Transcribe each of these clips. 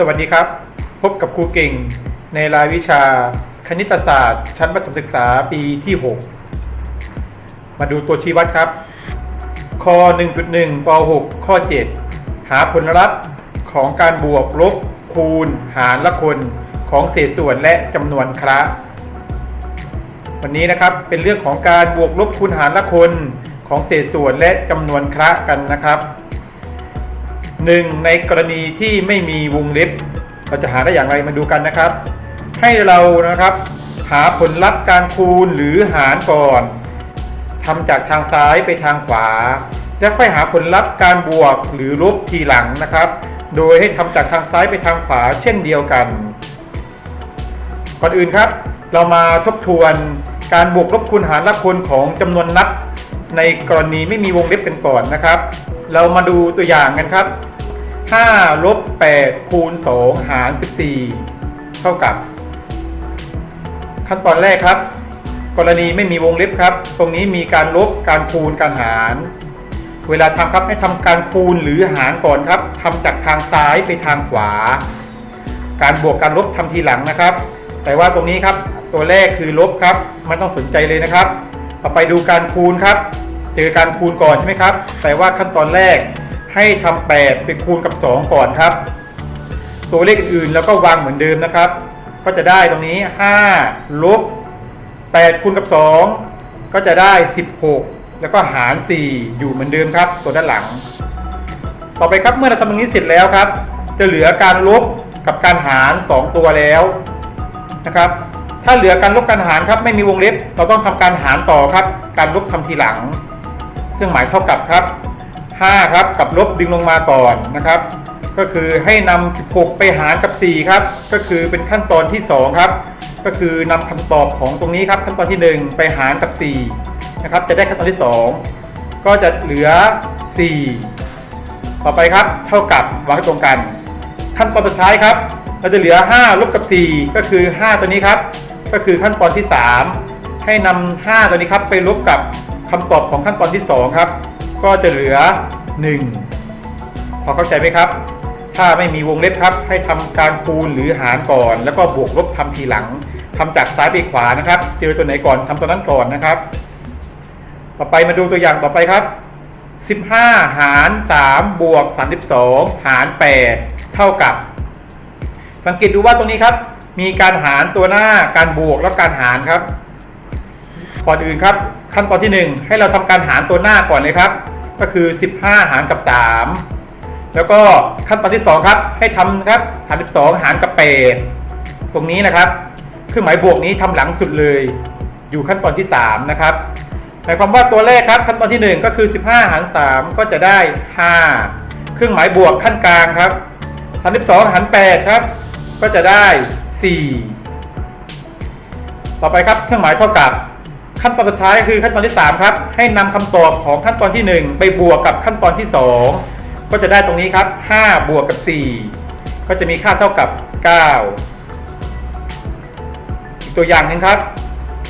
สวัสดีครับ พบกับครูเก่ง ในรายวิชาคณิตศาสตร์ ชั้นประถมศึกษาปีที่ 6 มาดูตัวชี้วัดครับข้อ1.1ป .6 ข้อ 7 หาผลลัพธ์ของการบวกลบคูณ หารและคนของเศษส่วนและจำนวนคระวันนี้นะครับเป็นเรื่องของการบวกลบคูณหารและคนของเศษส่วนและจำนวนคระกันนะครับ หนึ่งในกรณีที่ไม่มีวงเล็บ เราจะหาได้อย่างไรมาดูกันนะครับ ให้เรานะครับ หาผลลัพธ์การคูณหรือหารก่อนทำจากทางซ้ายไปทางขวา แล้วค่อยหาผลลัพธ์การบวกหรือลบทีหลังนะครับ โดยให้ทำจากทางซ้ายไปทางขวาเช่นเดียวกัน ก่อนอื่นครับ เรามาทบทวนการบวกลบคูณหารและคูณของจำนวนนับในกรณีไม่มีวงเล็บกันก่อนนะครับ เรามาดูตัวอย่างกันครับ5ลบ8คูณ2หาร 14 เท่ากับ ขั้นตอนแรกครับ กรณีไม่มีวงเล็บครับ ตรงนี้มีการลบการคูณการหาร เวลาทำครับให้ทำการคูณหรือหารก่อนครับทำจากทางซ้ายไปทางขวา การบวกการลบทำทีหลังนะครับ แต่ว่าตรงนี้ครับ ตัวแรกคือลบครับไม่ต้องสนใจเลยนะครับ ต่อไปดูการคูณครับ เจอการคูณก่อนใช่ไหมครับแต่ว่าขั้นตอนแรกให้ทำ8ไปคูณกับ 2 ก่อนครับ ตัวเลขอื่นๆแล้วก็วางเหมือนเดิมนะครับ ก็จะได้ตรงนี้ 5 ลบ 8 คูณกับ 2 ก็จะได้ 16 แล้วก็หาร 4 อยู่เหมือนเดิมครับ ส่วนด้านหลัง ต่อไปครับเมื่อเราทำตรงนี้เสร็จแล้วครับ จะเหลือการลบกับการหาร 2 ตัวแล้วนะครับ ถ้าเหลือการลบการหารครับไม่มีวงเล็บ เราต้องทำการหารต่อครับ การลบทำทีหลัง เครื่องหมายเท่ากับครับ 5 ครับกับลบดึงลงมาก่อนนะครับ ก็คือให้นำ16 ไปหารกับ 4 ครับ ก็คือเป็นขั้นตอนที่ 2 ครับ ก็คือนำคำตอบของตรงนี้ครับขั้นตอนที่ 1 ไปหารกับ4นะครับจะได้ขั้นตอนที่ 2 ก็จะเหลือ 4 ต่อไปครับเท่ากับวางให้ตรงกัน ขั้นตอนสุดท้ายครับ เราจะเหลือ 5 ลบกับ 4 ก็คือ 5 ตัวนี้ครับ ก็คือขั้นตอนที่ 3 ให้นำ5ตัวนี้ครับไปลบกับ คำตอบของขั้นตอนที่ 2 ครับ ก็จะเหลือ 1 พอเข้าใจไหมครับ ถ้าไม่มีวงเล็บครับ ให้ทำการคูณหรือหารก่อน แล้วก็บวกลบทำทีหลังทำจากซ้ายไปขวานะครับ เจอตัวไหนก่อนทำตัวนั้นก่อนนะครับ ต่อไปมาดูตัวอย่างต่อไปครับ 15 หาร 3 บวก 32 หาร 8 เท่ากับ สังเกตดูว่าตรงนี้ครับ มีการหารตัวหน้าการบวกแล้วการหารครับ ก่อนอื่นครับ ขั้นตอนที่ 1 ให้เราทำการหารตัวหน้าก่อนเลยครับ ก็คือ 15 หารกับ 3 แล้วก็ขั้นตอนที่ 2 ครับ ให้ทำครับหาร12 หารกับ8ตรงนี้นะครับเครื่องหมายบวกนี้ทำหลังสุดเลย อยู่ขั้นตอนที่ 3 นะครับหมายความว่าตัวแรกครับขั้นตอนที่ 1 ก็คือ 15 หาร 3 ก็จะได้ 5 เครื่องหมายบวกขั้นกลางครับ32หาร 8 ครับ ก็จะได้ 4 ต่อไปครับเครื่องหมายเท่ากับ ขั้นตอนสุดท้ายคือขั้นตอนที่ 3 ครับ ให้นำคำตอบของขั้นตอนที่ 1 ไปบวกกับขั้นตอนที่ 2 ก็จะได้ตรงนี้ครับ 5 บวกกับ 4 ก็จะมีค่าเท่ากับ 9 อีกตัวอย่างนึงครับ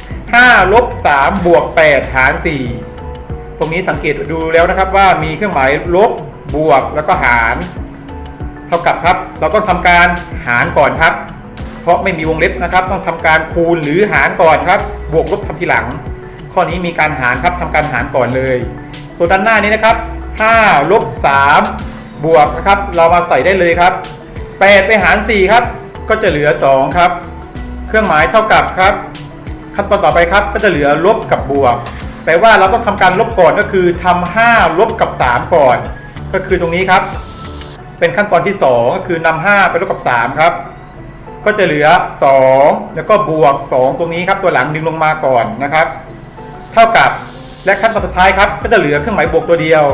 5 ลบ 3 บวก 8 หาร 4 ตรงนี้สังเกตดูแล้วนะครับว่ามีเครื่องหมายลบบวกแล้วก็หาร เท่ากับครับ เราต้องทำการหารก่อนครับ ราะไม่มีวงเล็บนะครับ ต้องทำการคูณหรือหารก่อนครับ บวกลบทำทีหลัง ข้อนี้มีการหารครับทำการหารก่อนเลย ตัวด้านหน้านี้นะครับ5ลบ3บวกนะครับ เรามาใส่ได้เลยครับ 8 ไปหาร 4 ครับ ก็จะเหลือ 2 ครับ เครื่องหมายเท่ากับครับขั้นตอนต่อไปครับ ก็จะเหลือลบกับบวก แปลว่าเราต้องทำการลบก่อนก็คือทำ5ลบกับ 3 ก่อน ก็คือตรงนี้ครับ เป็นขั้นตอนที่ 2 ก็คือนำ5ไปลบกับ 3 ครับ ก็จะเหลือ 2 แล้วก็บวก 2 ตรงนี้ครับตัวหลังดึงลงมาก่อนนะครับ เท่ากับและขั้นตอนสุดท้ายครับ ก็จะเหลือเครื่องหมายบวกตัวเดียว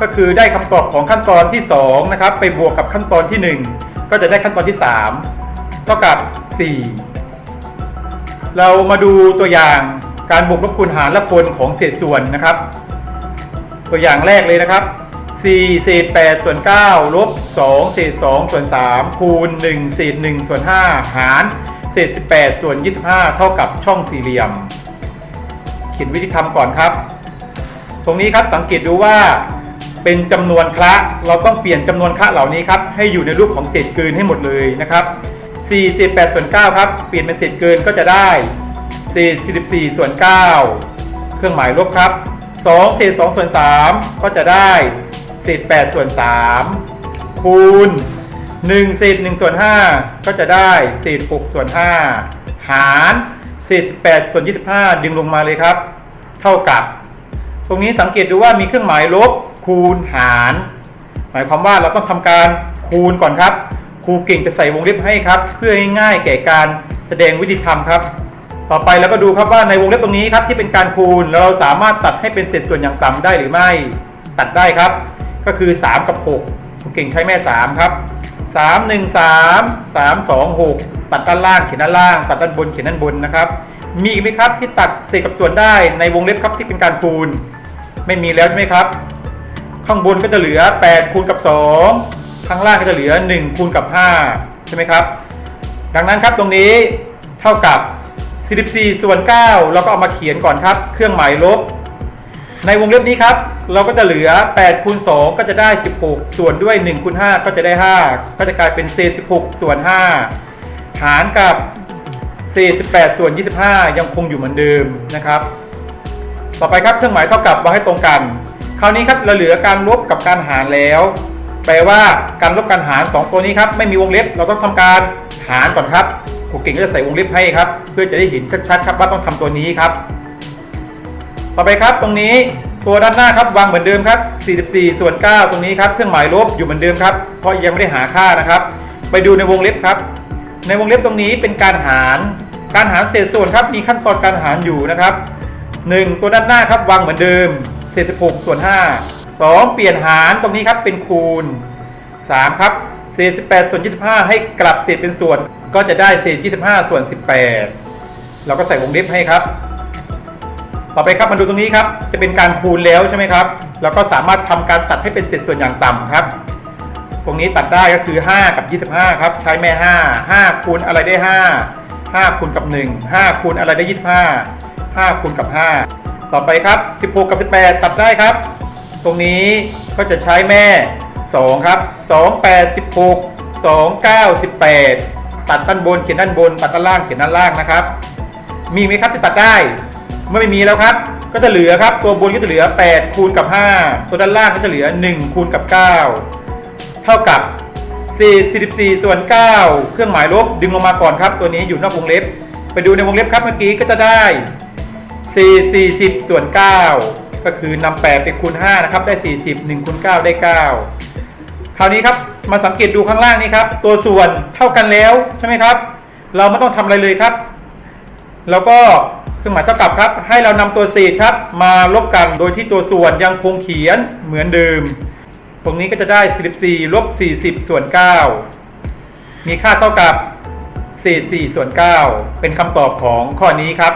ก็คือได้คำตอบของขั้นตอนที่2นะครับไปบวกกับขั้นตอนที่ 1 ก็จะได้ขั้นตอนที่ 3 เท่ากับ 4 เรามาดูตัวอย่างการบวกลบคูณหารและคนของเศษส่วนนะครับ ตัวอย่างแรกเลยนะครับ 4เศษ8ส่วน9ลบ2เศษ2ส่วน3คูณ1เศษ1ส่วน5หารเศษ18ส่วน25 เท่ากับช่องสี่เหลี่ยม เขียนวิธีทำก่อนครับ ตรงนี้ครับสังเกตดูว่าเป็นจำนวนคละเราต้องเปลี่ยนจำนวนคละเหล่านี้ครับให้อยู่ในรูปของเศษเกินให้หมดเลยนะครับ4เศษ8ส่วน9ครับเปลี่ยนเป็นเศษเกินก็จะได้เศษ44ส่วน9เครื่องหมายลบครับ2เศษ2ส่วน3ก็จะได้ เศษ8ส่วน3คูณ1เศษ1ส่วน5ก็จะได้เศษ6ส่วน5หารเศษ8ส่วน25 ดึงลงมาเลยครับ เท่ากับ ตรงนี้สังเกตดูว่ามีเครื่องหมายลบคูณหาร หมายความว่าเราต้องทำการคูณก่อนครับ ครูเก่งจะใส่วงเล็บให้ครับ เพื่อให้ง่ายแก่การแสดงวิธีทำครับต่อไปเราก็ดูครับว่าในวงเล็บตรงนี้ครับที่เป็นการคูณเราสามารถตัดให้เป็นเศษส่วนอย่างต่ำได้หรือไม่ ตัดได้ครับ ก็คือ 3 กับ 6ครูเก่งใช้แม่ 3 ครับ 3 1 3 3 2 6 ตัดด้านล่างเขียนด้านล่าง ตัดด้านบนเขียนด้านบนนะครับ มีอีกไหมครับที่ตัดเศษกับส่วนได้ในวงเล็บครับที่เป็นการคูณ ไม่มีแล้วใช่ไหมครับ ข้างบนก็จะเหลือ 8 คูณกับ 2 ข้างล่างก็จะเหลือ 1 คูณกับ 5 ใช่ไหมครับ ดังนั้นครับตรงนี้เท่ากับ44ส่วน9เราก็เอามาเขียนก่อนครับ เครื่องหมายลบ ในวงเล็บนี้ครับ เราก็จะเหลือ8คูณ2ก็จะได้ 16 ส่วนด้วย1คูณ5ก็จะได้ 5 ก็จะกลายเป็นเศษ16 ส่วน 5 หารกับเศษ18 ส่วน 25 ยังคงอยู่เหมือนเดิมนะครับ ต่อไปครับเครื่องหมายเท่ากับวางให้ตรงกัน คราวนี้ครับเราเหลือการลบกับการหารแล้ว แปลว่าการลบการหาร 2 ตัวนี้ครับไม่มีวงเล็บเราต้องทำการหารก่อนครับครูเก่งก็จะใส่วงเล็บให้ครับ เพื่อจะได้เห็นชัดๆครับว่าต้องทำตัวนี้ครับ ต่อไปครับตรงนี้ตัวด้านหน้าครับวางเหมือนเดิมครับ 44 ส่วน 9 ตรงนี้ครับเครื่องหมายลบอยู่เหมือนเดิมครับเพราะยังไม่ได้หาค่านะครับ ไปดูในวงเล็บครับ ในวงเล็บตรงนี้เป็นการหาร การหารเศษส่วนครับมีขั้นตอนการหารอยู่นะครับ 1 ตัวด้านหน้าครับวางเหมือนเดิมเศษ16ส่วน 5 2 เปลี่ยนหารตรงนี้ครับเป็นคูณ 3 ครับเศษ18ส่วน 25 ให้กลับเศษเป็นส่วน ก็จะได้เศษ25 ส่วน 18 เราก็ใส่วงเล็บให้ครับ ต่อไปครับมาดูตรงนี้ครับ จะเป็นการคูณแล้วใช่ไหมครับเราก็สามารถทำการตัดให้เป็นเศษส่วนอย่างต่ำครับ ตรงนี้ตัดได้ก็คือ 5 กับ 25 ครับ ใช้แม่ 5 5คูณอะไรได้ 5 5คูณกับ 1 5คูณอะไรได้ 25 5คูณกับ 5 ต่อไปครับ 16 กับ 18 ตัดได้ครับ ตรงนี้ก็จะใช้แม่ 2 ครับ 2 8 16 2 9 18 ตัดด้านบนเขียนด้านบน ตัดด้านล่างเขียนด้านล่างนะครับ มีไหมครับที่ตัดได้ ไม่มีแล้วครับ ก็จะเหลือครับ ตัวบนก็จะเหลือ 8 คูณกับ 5 ตัวด้านล่างก็จะเหลือ 1 คูณกับ 9 เท่ากับ44 ส่วน 9 เครื่องหมายลบดึงลงมาก่อนครับ ตัวนี้อยู่นอกวงเล็บ ไปดูในวงเล็บครับเมื่อกี้ก็จะได้ 4 40 ส่วน 9 ก็คือนำ8ไปคูณ5นะครับ ได้ 40 1คูณ9ได้ 9 คราวนี้ครับ มาสังเกตดูข้างล่างนี้ครับ ตัวส่วนเท่ากันแล้วใช่ไหมครับ เราไม่ต้องทำอะไรเลยครับ แล้วก็ รื่องหมายเท่ากับครับ ให้เรานำตัวเศษครับ มาลบกันโดยที่ตัวส่วนยังคงเขียนเหมือนเดิม ตรงนี้ก็จะได้ 44ลบ40 ส่วน 9 มีค่าเท่ากับเศษ4ส่วน 9 เป็นคำตอบของข้อนี้ครับ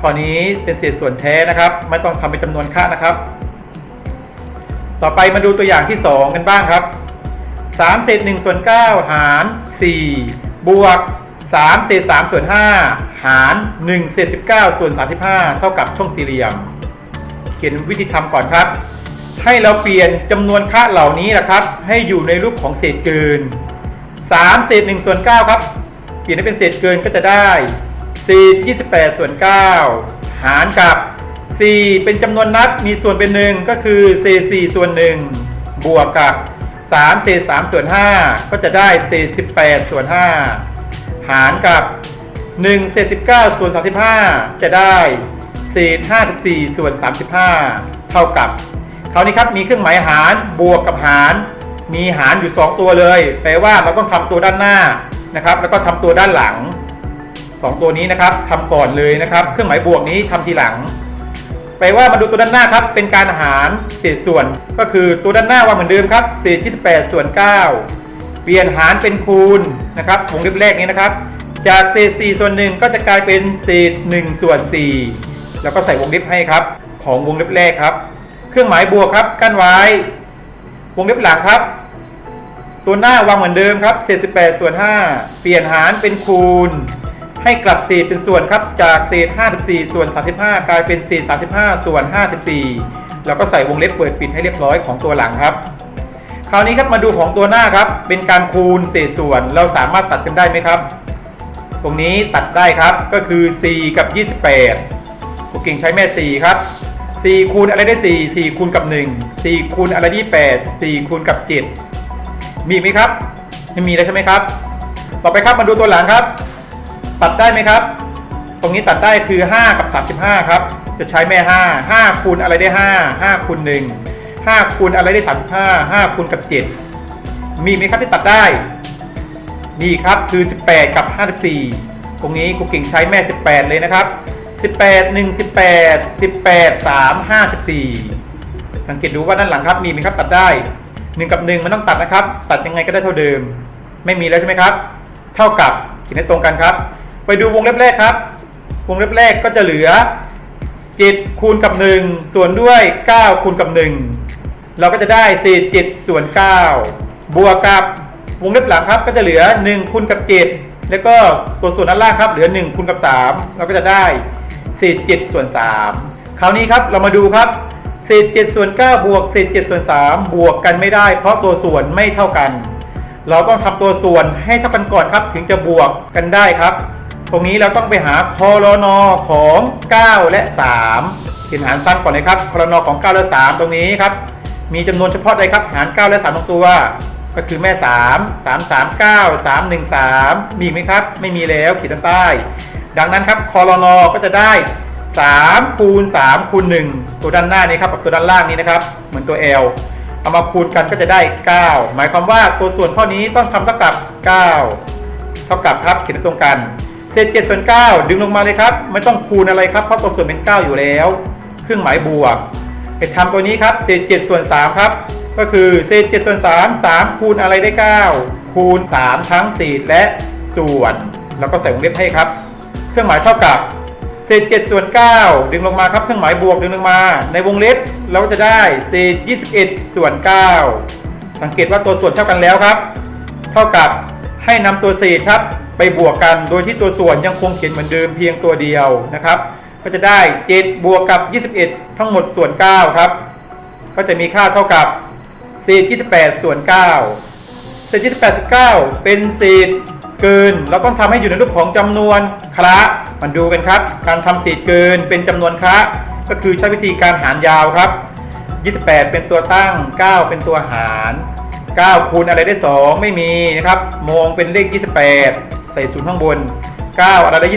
ข้อนี้เป็นเศษส่วนแท้นะครับ ไม่ต้องทำเป็นจำนวนค่านะครับ ต่อไปมาดูตัวอย่างที่ 2 กันบ้างครับ 3 เศษ1ส่วน 9 หาร 4 บวก 3 เศษ3ส่วน 5 หาร1เศษ19 ส่วน 35 เท่ากับช่องสี่เหลี่ยม เขียนวิธีทำก่อนครับ ให้เราเปลี่ยนจำนวนค่าเหล่านี้นะครับ ให้อยู่ในรูปของเศษเกิน 3 เศษ1ส่วน9ครับ เปลี่ยนให้เป็นเศษเกินก็จะได้เศษ28 ส่วน 9 หารกับ 4 เป็นจำนวนนับมีส่วนเป็น1ก็คือเศษ4ส่วน1บวกกับ 3 เศษ3ส่วน5ก็จะได้เศษ18 ส่วน 5 หารกับ 1เศษ19 ส่วน 35 จะได้เศษ54 ส่วน 35 เท่ากับคราวนี้ครับมีเครื่องหมายหารบวกกับหาร มีหารอยู่ 2 ตัวเลย แปลว่าเราต้องทำตัวด้านหน้านะครับ แล้วก็ทำตัวด้านหลัง 2 ตัวนี้นะครับทำก่อนเลยนะครับ เครื่องหมายบวกนี้ทำทีหลัง แปลว่ามาดูตัวด้านหน้าครับ เป็นการหารเศษส่วน ก็คือตัวด้านหน้าวางเหมือนเดิมครับเศษ28ส่วน 9 เปลี่ยนหารเป็นคูณนะครับวงเล็บแรกนี้นะครับ จากเศษ4ส่วน1ก็จะกลายเป็นเศษ1ส่วน4แล้วก็ใส่วงเล็บให้ครับ ของวงเล็บแรกครับ เครื่องหมายบวกครับกั้นไว้ วงเล็บหลังครับ ตัวหน้าวางเหมือนเดิมครับเศษ18ส่วน5เปลี่ยนหารเป็นคูณ ให้กลับเศษเป็นส่วนครับ จากเศษ 54 ส่วน 35 กลายเป็นเศษ 35 ส่วน 54 แล้วก็ใส่วงเล็บเปิดปิดให้เรียบร้อยของตัวหลังครับคราวนี้ครับมาดูของตัวหน้าครับ เป็นการคูณเศษส่วนเราสามารถตัดกันได้ไหมครับ ตรงนี้ตัดได้ครับก็คือ 4 กับ 28ครูเก่งใช้แม่ 4 ครับ 4 คูณอะไรได้ 4 4 คูณกับ 1 4 คูณอะไรที่8 4 คูณกับ 7 มีไหมครับไม่มีแล้วใช่ไหมครับ ต่อไปครับมาดูตัวหลังครับ ตัดได้ไหมครับ ตรงนี้ตัดได้คือ 5 กับ 35 ครับ จะใช้แม่ 5 5 คูณอะไรได้ 5 5 คูณ 1 5 คูณอะไรได้ 35 5 คูณกับ 7 มีไหมครับที่ตัดได้ มีครับคือ 18 กับ 54 ตรงนี้ครูเก่งใช้แม่ 18 เลยนะครับ 18 1 18 18 3 54 สังเกตดูว่าด้านหลังครับมีไหมครับตัดได้ 1 กับ 1 มันต้องตัดนะครับ ตัดยังไงก็ได้เท่าเดิม ไม่มีแล้วใช่ไหมครับ เท่ากับเขียนให้ตรงกันครับ ไปดูวงเล็บแรกครับ วงเล็บแรกก็จะเหลือ 7 คูณกับ 1 ส่วนด้วย 9 คูณกับ 1 เราก็จะได้เศษ7ส่วน9บวกกับ วงเล็บหลังครับก็จะเหลือ1คูณกับ7แล้วก็ตัวส่วนด้านล่างครับ เหลือ1คูณกับ3เราก็จะได้เศษ7ส่วน3คราวนี้ครับเรามาดูครับเศษ7ส่วน9บวกเศษ7ส่วน3บวกกันไม่ได้ เพราะตัวส่วนไม่เท่ากัน เราต้องทำตัวส่วนให้เท่ากันก่อนครับ ถึงจะบวกกันได้ครับ ตรงนี้เราต้องไปหาคอรนอของ 9 และ 3เขียนหารซ้ำก่อนเลยครับคอรนอของ 9 และ 3 ตรงนี้ครับมีจำนวนเฉพาะใดครับ หาร 9 และ 3 ตรงตัว ก็คือแม่ 3 3 3 9 3 1 3 มีไหมครับ ไม่มีแล้วขีดใต้ ดังนั้นครับคอรนอก็จะได้3คูณ3คูณ1ตัวด้านหน้านี้ครับกับตัวด้านล่างนี้นะครับ เหมือนตัว L เอามาคูณกันก็จะได้ 9 หมายความว่าตัวส่วนข้อนี้ต้องทำเท่ากับ 9 เท่ากับครับเขียนตรงกันเศษ7ส่วน9ดึงลงมาเลยครับ ไม่ต้องคูณอะไรครับเพราะตัวส่วนเป็น 9 อยู่แล้ว เครื่องหมายบวกไปทำตัวนี้ครับเศษ7ส่วน3ครับ ก็คือเศษ7ส่วน3 3 คูณอะไรได้ 9 คูณ 3 ทั้งเศษและส่วน แล้วก็ใส่วงเล็บให้ครับ เครื่องหมายเท่ากับเศษ7ส่วน9ดึงลงมาครับเครื่องหมายบวกดึงลงมา ในวงเล็บเราจะได้เศษ21 ส่วน 9 สังเกตว่าตัวส่วนเท่ากันแล้วครับ เท่ากับให้นำตัวเศษครับ ไปบวกกันโดยที่ตัวส่วนยังคงเขียนเหมือนเดิมเพียงตัวเดียวนะครับ ก็จะได้7บวกกับ 21 ทั้งหมดส่วน 9 ครับ ก็จะมีค่าเท่ากับ เศษ28 ส่วน 9 เศษ28ส่วน9เป็นเศษเกิน เราต้องทำให้อยู่ในรูปของจำนวนคละมันดูกันครับ การทำเศษเกินเป็นจำนวนคละก็คือใช้วิธีการหารยาวครับ 28 เป็นตัวตั้ง 9 เป็นตัวหาร 9 คูณอะไรได้ 2 ไม่มีนะครับมองเป็นเลข 28 ใส่ศูนย์ข้างบน 9 อะไรได้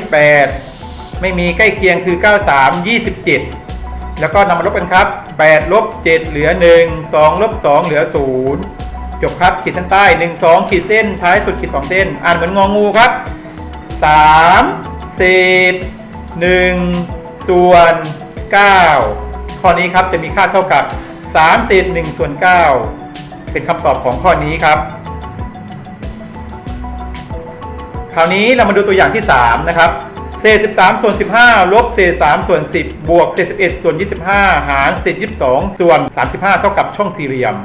28 ไม่มีใกล้เคียงคือ 93 27 แล้วก็นำมาลบกันครับ8ลบ7เหลือ 1 2ลบ2เหลือ 0 จบครับขีดเส้นใต้ 1 2 ขีดเส้น ท้ายสุดขีด2เส้น อ่านเหมือนงองูครับ3เศษ1ส่วน 9 ข้อนี้ครับจะมีค่าเท่ากับ3เศษ1ส่วน 9 เป็นคำตอบของข้อนี้ครับ คราวนี้เรามาดูตัวอย่างที่ 3 นะครับ เศษ 13 ส่วน 15 ลบเศษ 3 ส่วน 10 บวกเศษ 11 ส่วน 25 หารเศษ 22 ส่วน 35 เท่ากับช่องสี่เหลี่ยม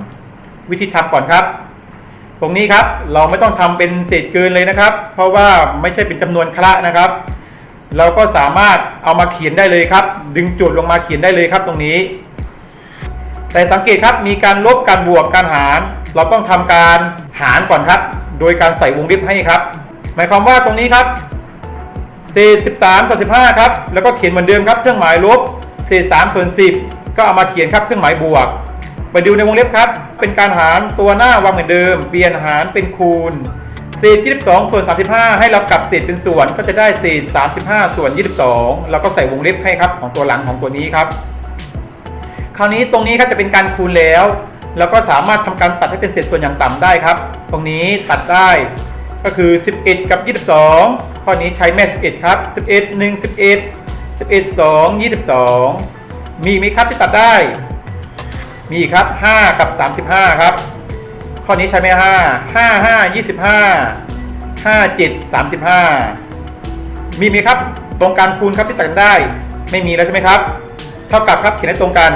วิธีทำก่อนครับ ตรงนี้ครับเราไม่ต้องทำเป็นเศษเกินเลยนะครับ เพราะว่าไม่ใช่เป็นจำนวนคละนะครับ เราก็สามารถเอามาเขียนได้เลยครับ ดึงจุดลงมาเขียนได้เลยครับตรงนี้ แต่สังเกตครับมีการลบการบวกการหาร เราต้องทำการหารก่อนครับ โดยการใส่วงเล็บให้ครับ หมายความว่าตรงนี้ครับ เศษ13ส่วน15ครับ แล้วก็เขียนเหมือนเดิมครับ เครื่องหมายลบเศษ3ส่วน10 ก็เอามาเขียนครับเครื่องหมายบวก ไปดูในวงเล็บครับ เป็นการหารตัวหน้าวางเหมือนเดิม เปลี่ยนหารเป็นคูณเศษ22ส่วน35 ให้เรากลับเศษเป็นส่วนก็จะได้เศษ35 ส่วน 22 แล้วก็ใส่วงเล็บให้ครับของตัวหลังของตัวนี้ครับ คราวนี้ตรงนี้ครับจะเป็นการคูณแล้ว แล้วก็สามารถทำการตัดให้เป็นเศษส่วนอย่างต่ำได้ครับ ตรงนี้ตัดได้ ก็คือ 11 กับ 22 ข้อนี้ใช้แม่ 11 ครับ 11 1 11 11 2 22 มีไหมครับที่ตัดได้ มีครับ 5 กับ 35 ครับ ข้อนี้ใช้ไหม5 5 5 25 5 7 35 มีไหมครับ ตรงการคูณครับที่ตัดได้ ไม่มีแล้วใช่ไหมครับ เท่ากับครับเขียนให้ตรงกัน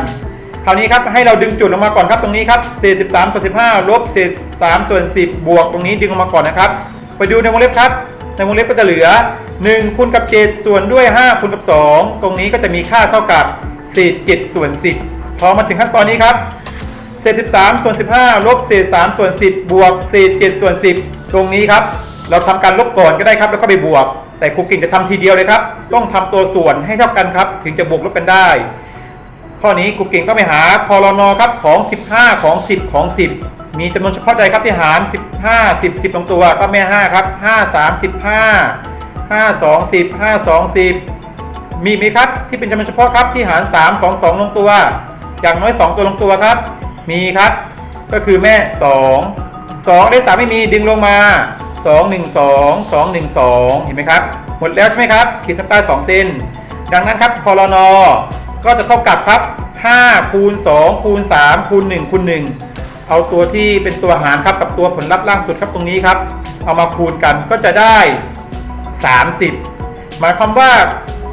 คราวนี้ครับให้เราดึงจุดลงมาก่อนครับตรงนี้ครับเศษ13ส่วน15ลบเศษ3ส่วน10 บวกตรงนี้ดึงลงมาก่อนนะครับ ไปดูในวงเล็บครับในวงเล็บก็จะเหลือ1คูณกับ 7 ส่วนด้วย 5คูณกับ 2 ตรงนี้ก็จะมีค่าเท่ากับเศษ7ส่วน10 พอมาถึงขั้นตอนนี้ครับเศษ13ส่วน15ลบเศษ3ส่วน10 บวกเศษ7ส่วน10 ตรงนี้ครับ เราทำการลบก่อนก็ได้ครับ แล้วก็ไปบวก แต่ครูกิ่งจะทำทีเดียวเลยครับ ต้องทำตัวส่วนให้เท่ากันครับ ถึงจะบวกลบกันได้ ข้อนี้ครูเก่งก็ไปหาคอรนอครับของ 15 ของ 10 ของ 10 มีจำนวนเฉพาะใดครับที่หาร 15 10 10ลงตัวก็แม่ 5 ครับ 5 3 15 5 2 10 5 2 10 มีไหมครับที่เป็นจำนวนเฉพาะครับที่หาร 3 2 2 ลงตัว อย่างน้อย 2 ตัวลงตัวครับ มีครับ ก็คือแม่ 2 2 ได้ 3 ไม่มีดึงลงมา 2 1 2 2 1 2 เห็นไหมครับ หมดแล้วใช่ไหมครับขีดเส้นใต้2เส้นดังนั้นครับคอรนอ ก็จะเท่ากับครับ5คูณ2คูณ3คูณ1คูณ1เอาตัวที่เป็นตัวหารครับกับตัวผลลัพธ์ล่างสุดครับตรงนี้ครับ เอามาคูณกันก็จะได้ 30 หมายความว่า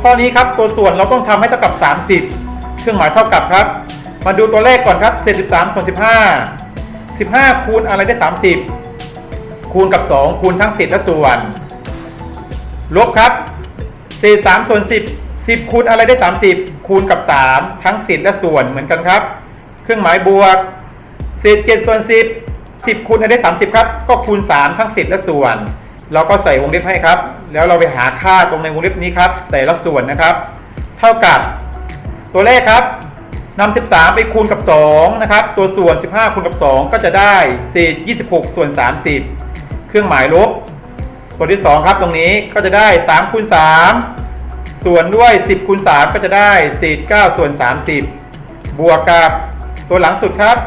ข้อนี้ครับตัวส่วนเราต้องทำให้เท่ากับ 30 เครื่องหมายเท่ากับครับ มาดูตัวเลขก่อนครับเศษ13ส่วน15 15 คูณอะไรได้ 30 คูณกับ 2 คูณทั้งเศษและส่วน ลบครับเศษ3ส่วน10 10คูณอะไรได้ 30 คูณกับ 3 ทั้งเศษและส่วนเหมือนกันครับ เครื่องหมายบวกเศษ7ส่วน 10 10คูณอะไรได้ 30 ครับ ก็คูณ 3 ทั้งเศษและส่วน เราก็ใส่วงเล็บให้ครับ แล้วเราไปหาค่าตรงในวงเล็บนี้ครับ แต่ละส่วนนะครับ เท่ากับตัวเลขครับนำ13 ไปคูณกับ 2 นะครับ ตัวส่วน 15 คูณกับ 2 ก็จะได้เศษ26 ส่วน 30 เครื่องหมายลบตัวที่ 2 ครับ ตรงนี้ก็จะได้3คูณ3 ส่วนด้วย 10คูณ3ก็จะได้49ส่วน30 บวกกับตัวหลังสุดครับ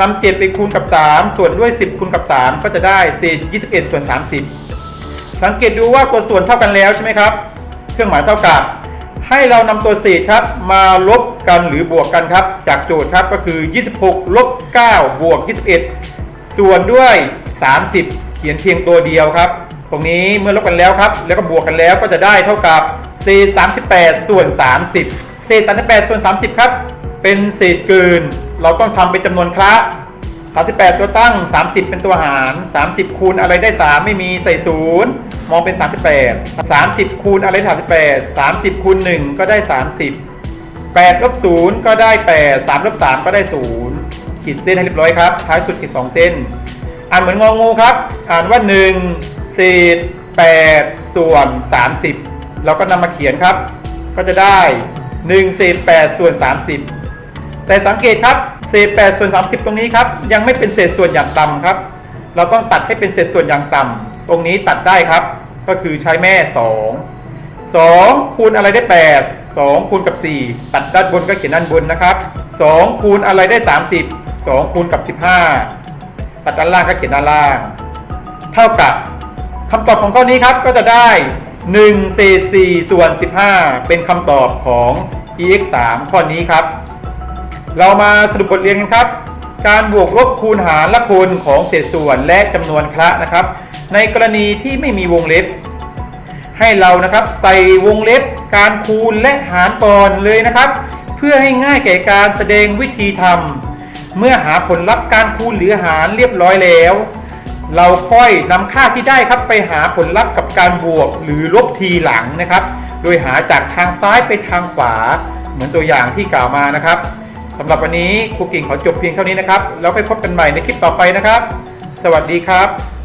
นำ7ไปคูณกับ 3 ส่วนด้วย 10คูณกับ 3 ก็จะได้เศษ21ส่วน30 สังเกตดูว่าตัวส่วนเท่ากันแล้วใช่ไหมครับ เครื่องหมายเท่ากับ ให้เรานำตัวเศษครับ มาลบกันหรือบวกกันครับ จากโจทย์ครับก็คือ 26ลบ9บวก21 ส่วนด้วย 30 เขียนเพียงตัวเดียวครับ ตรงนี้เมื่อลบกันแล้วครับ แล้วก็บวกกันแล้วก็จะได้เท่ากับ เศษ38 ส่วน 30 เศษ38 ส่วน 30 ครับ เป็นเศษเกิน เราต้องทำเป็นจำนวนคละ38 ตัวตั้ง 30 เป็นตัวหาร 30 คูณอะไรได้ 3 ไม่มีใส่ศูนย์มองเป็น 38 30 คูณอะไรได้38 30 คูณ 1 ก็ได้ 30 8ลบ0ก็ได้ 8 3ลบ3ก็ได้ 0 ขีดเส้นให้เรียบร้อยครับ ท้ายสุดขีด 2 เส้น อ่านเหมือนงองูครับ อ่านว่า 1 เศษ 8 ส่วน 30 เราก็นำมาเขียนครับ ก็จะได้1เศษ8ส่วน 30 แต่สังเกตครับเศษ8ส่วน 30 ตรงนี้ครับยังไม่เป็นเศษส่วนอย่างต่ำครับ เราต้องตัดให้เป็นเศษส่วนอย่างต่ำตรงนี้ตัดได้ครับ ก็คือใช้แม่ 2 2 คูณอะไรได้ 8 2 คูณกับ 4 ตัดด้านบนก็เขียนด้านบนนะครับ 2 คูณอะไรได้ 30 2 คูณกับ 15 ตัดด้านล่างก็เขียนด้านล่าง เท่ากับคำตอบของข้อนี้ครับก็จะได้ 1เศษ4ส่วน 15 เป็นคำตอบของ ex 3ข้อนี้ครับ เรามาสรุปบทเรียนกันครับ การบวกลบคูณหารและคูณของเศษส่วนและจำนวนคละนะครับ ในกรณีที่ไม่มีวงเล็บ ให้เรานะครับใส่วงเล็บการคูณและหารก่อนเลยนะครับ เพื่อให้ง่ายแก่การแสดงวิธีทำเมื่อหาผลลัพธ์การคูณหรือหารเรียบร้อยแล้ว เราค่อยนำค่าที่ได้ครับไปหาผลลัพธ์กับการบวกหรือลบทีหลังนะครับ โดยหาจากทางซ้ายไปทางขวา เหมือนตัวอย่างที่กล่าวมานะครับสำหรับวันนี้ครูกิ่งขอจบเพียงเท่านี้นะครับ แล้วไปพบกันใหม่ในคลิปต่อไปนะครับ สวัสดีครับ